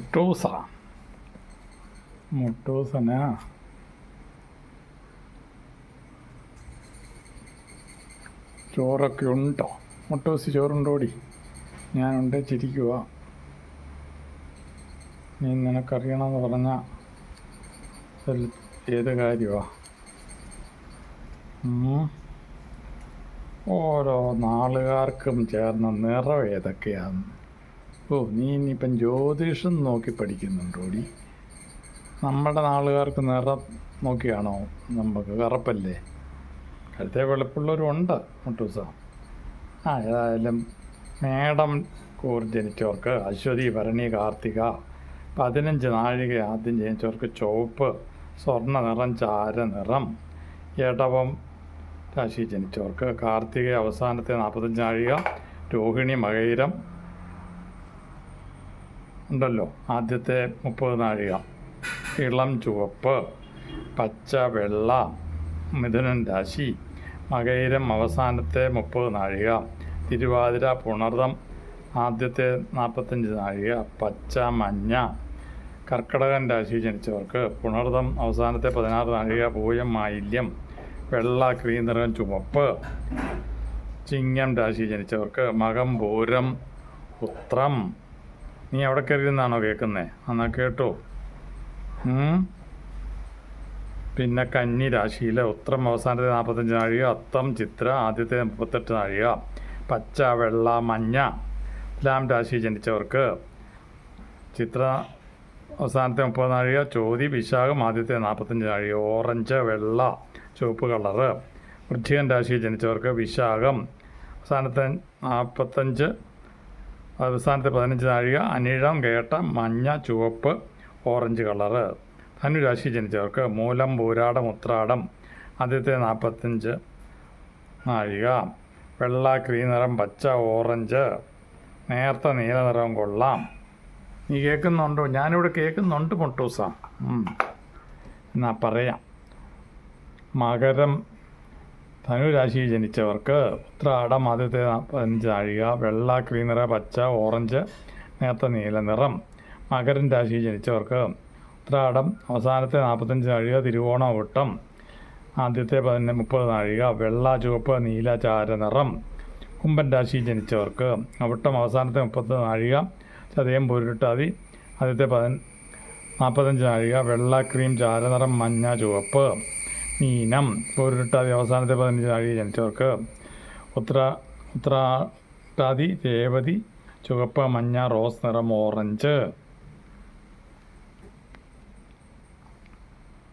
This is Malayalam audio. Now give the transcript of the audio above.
മുട്ടൂസ. മുട്ടൂസന. ചോറൊക്കെ ഉണ്ടോ? മുട്ടൂസ് ചോറുണ്ടോടി? ഞാനുണ്ട് ചിരിക്കുക നീ നിനക്കറിയണമെന്ന് പറഞ്ഞ ഏത് കാര്യമാ ഉം. ഓരോ നാളുകാർക്കും ചേർന്ന നിറം ഏതൊക്കെയാണ് ഓ നീ ഇനിയിപ്പം ജ്യോതിഷം നോക്കി പഠിക്കുന്നുണ്ടോടി നമ്മുടെ നാളുകാർക്ക് നിറം നോക്കിയാണോ? നമുക്ക് കറുപ്പല്ലേ? കഴുത്തെ വെളുപ്പുള്ളവരുണ്ട് മുട്ടൂസ ആ ഏതായാലും മേടം കൂർ ജനിച്ചവർക്ക് അശ്വതി ഭരണി കാർത്തിക പതിനഞ്ച് നാഴിക ആദ്യം ജനിച്ചവർക്ക് ചുവപ്പ് സ്വർണ നിറം ചാര നിറം ഇടവം രാശി ജനിച്ചവർക്ക് കാർത്തിക അവസാനത്തെ നാൽപ്പത്തഞ്ച് നാഴിക രോഹിണി മകയിരം ഉണ്ടല്ലോ. ആദ്യത്തെ മുപ്പത് നാഴിക. ഇളം ചുവപ്പ് പച്ച വെള്ള മിഥുനൻ രാശി മകയിരം അവസാനത്തെ മുപ്പത് നാഴിക തിരുവാതിര പുണർതം ആദ്യത്തെ നാൽപ്പത്തഞ്ച് നാഴിക പച്ച മഞ്ഞ. കർക്കടകൻ രാശി ജനിച്ചവർക്ക് പുണർതം അവസാനത്തെ പതിനാറ് നാഴിക പൂയം മാലിന്യം വെള്ള ക്രീനിറം ചുവപ്പ്. ചിങ്ങം രാശി ജനിച്ചവർക്ക് മകം പൂരം ഉത്രം നീ എവിടെ കയറിയെന്നാണോ കേൾക്കുന്നത് എന്നാ കേട്ടോ. പിന്നെ കന്നി രാശിയിലെ ഉത്രം അവസാനത്തെ നാൽപ്പത്തഞ്ച് നാഴിക അത്തം ചിത്ര ആദ്യത്തെ മുപ്പത്തെട്ട് നാഴിക പച്ച വെള്ള മഞ്ഞ ലാം രാശി ജനിച്ചവർക്ക് ചിത്ര അവസാനത്തെ മുപ്പത് നാഴിക ചോതി വിശാഖം ആദ്യത്തെ നാൽപ്പത്തഞ്ച് നാഴിക ഓറഞ്ച് വെള്ള ചുവപ്പ് കളറ്. വൃശ്ചികൻ രാശിയിൽ ജനിച്ചവർക്ക് വിശാഖം അവസാനത്തെ നാൽപ്പത്തഞ്ച് അവസാനത്തെ പതിനഞ്ച് നാഴിക അനിഴം കേട്ട മഞ്ഞ ചുവപ്പ് ഓറഞ്ച് കളറ്. ധനുരാശി ജനിച്ചവർക്ക് മൂലം പൂരാടം ഉത്രാടം. ആദ്യത്തെ നാൽപ്പത്തഞ്ച് നാഴിക. വെള്ള ക്രീനിറം പച്ച ഓറഞ്ച്. നേർത്ത നീല നിറം കൊള്ളാം. നീ കേൾക്കുന്നുണ്ടോ? ഞാനിവിടെ കേൾക്കുന്നുണ്ട് മുട്ടൂസ. എന്നാ പറയാം. മകരം ധനുരാശി ജനിച്ചവർക്ക് ഉത്രാടം ആദ്യത്തെ പതിനഞ്ച് വെള്ള വെള്ള ക്രീനിറ പച്ച ഓറഞ്ച് നേർത്ത നീല നിറം. മകരൻ രാശിയിൽ ജനിച്ചവർക്ക് ഉത്രാടം അവസാനത്തെ നാൽപ്പത്തഞ്ച് നാഴിക തിരുവോണ ഒട്ടം ആദ്യത്തെ പതിന മുപ്പത് നാഴിക വെള്ള ചുവപ്പ് നീല ചാര നിറം. കുമ്പൻ രാശിയിൽ ജനിച്ചവർക്ക് അവിട്ടം അവസാനത്തെ മുപ്പത്തി നാഴിക ചതയം പൊരുട്ടാതി. ആദ്യത്തെ പതിന നാൽപ്പത്തഞ്ച് നാഴിക വെള്ള ക്രീം ചാര നിറം മഞ്ഞ ചുവപ്പ്. മീനം പൊരുട്ടാതി അവസാനത്തെ പതിനഞ്ച് നാഴിക ജനിച്ചവർക്ക്. ഉത്ര ഉത്രാട്ടാതി രേവതി ചുവപ്പ് മഞ്ഞ റോസ് നിറം ഓറഞ്ച്.